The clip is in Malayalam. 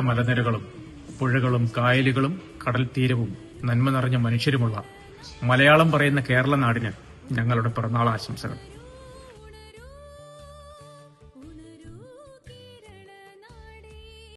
മലനിരകളും പുഴകളും കായലുകളും കടൽത്തീരവും നന്മ നിറഞ്ഞ മനുഷ്യരുമുള്ള മലയാളം പറയുന്ന കേരള നാടിന് ഞങ്ങളുടെ പിറന്നാൾ ആശംസകൾ.